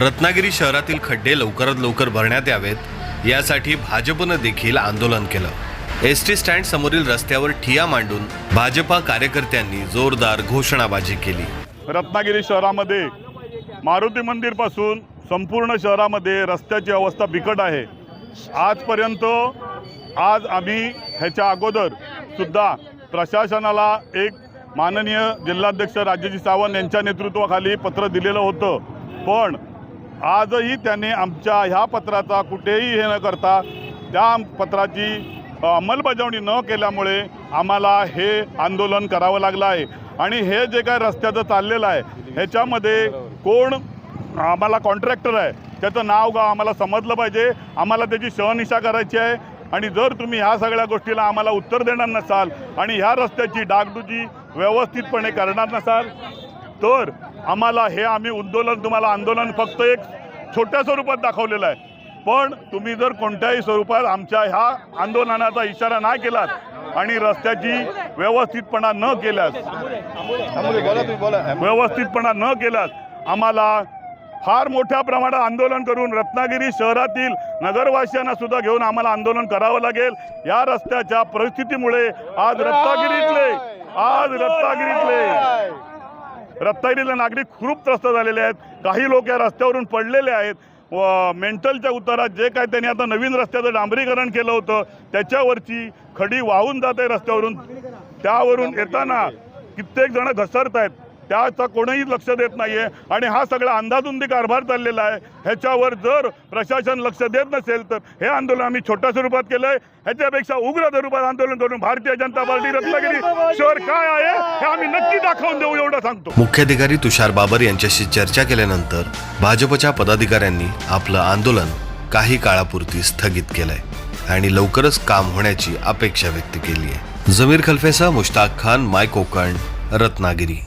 रत्नागिरी शहरातील खड्डे लवकरात लवकर भरण्यात यावेत. यासाठी भाजपनं देखील आंदोलन केलं. एस टी स्टँड समोरील रस्त्यावर ठिया मांडून भाजपा कार्यकर्त्यांनी जोरदार घोषणाबाजी केली. रत्नागिरी शहरामध्ये मारुती मंदिरपासून संपूर्ण शहरामध्ये रस्त्याची अवस्था बिकट आहे. आजपर्यंत आज आम्ही ह्याच्या अगोदर सुद्धा प्रशासनाला एक माननीय जिल्हाध्यक्ष राजेजी सावंत यांच्या नेतृत्वाखाली पत्र दिलेलं होतं. पण आजही त्यांनी आमच्या ह्या पत्राचा कुठेही हे न करता त्या पत्राची अंमलबजावणी न केल्यामुळे आम्हाला हे आंदोलन करावं लागलं आहे. आणि हे जे काय रस्त्याचं चाललेलं आहे ह्याच्यामध्ये कोण आम्हाला कॉन्ट्रॅक्टर आहे त्याचं नाव गाव आम्हाला समजलं पाहिजे. आम्हाला त्याची शहनिशा करायची आहे. आणि जर तुम्ही ह्या सगळ्या गोष्टीला आम्हाला उत्तर देणार नसाल आणि ह्या रस्त्याची डागडुजी व्यवस्थितपणे करणार नसाल तर आम्हाला हे आम्ही आंदोलन तुम्हाला आंदोलन फक्त एक छोट्या स्वरूपात दाखवलेलं आहे. पण तुम्ही जर कोणत्याही स्वरूपात आमच्या ह्या आंदोलनाचा इशारा नाही केलात आणि रस्त्याची व्यवस्थितपणा न केल्यास व्यवस्थितपणा न केल्यास आम्हाला फार मोठ्या प्रमाणात आंदोलन करून रत्नागिरी शहरातील नगरवासियांना सुद्धा घेऊन आम्हाला आंदोलन करावं लागेल. या रस्त्याच्या परिस्थितीमुळे आज रत्नागिरीतले आज रत्नागिरीतले. रत्नागिरीतले नागरिक खूप त्रस्त झालेले आहेत. काही लोक या रस्त्यावरून पडलेले आहेत. व मेंटलच्या उतारात जे काय त्यांनी आता नवीन रस्त्याचं डांबरीकरण केलं होतं त्याच्यावरची खडी वाहून जात आहे रस्त्यावरून. त्यावरून येताना कित्येक जणं घसरत आहेत त्याचा कोणीही लक्ष देत नाहीये. आणि हा सगळा अंदाधुंदी कारभार चाललेला आहे. ह्याच्यावर जर प्रशासन लक्ष देत नसेल तर हे आंदोलन आम्ही छोट्या स्वरूपात केलंय. ह्याच्यापेक्षा उग्र स्वरूपात आंदोलन करून भारतीय जनता पार्टी रत्नागिरी शहर काय आहे हे आम्ही नक्की दाखवून देऊ एवढं सांगतो. मुख्याधिकारी तुषार बाबर यांच्याशी चर्चा केल्यानंतर भाजपच्या पदाधिकाऱ्यांनी आपलं आंदोलन काही काळापुरती स्थगित केलंय आणि लवकरच काम होण्याची अपेक्षा व्यक्त केली आहे. जमीर खलफेसा मुश्ताक खान माय कोकण रत्नागिरी.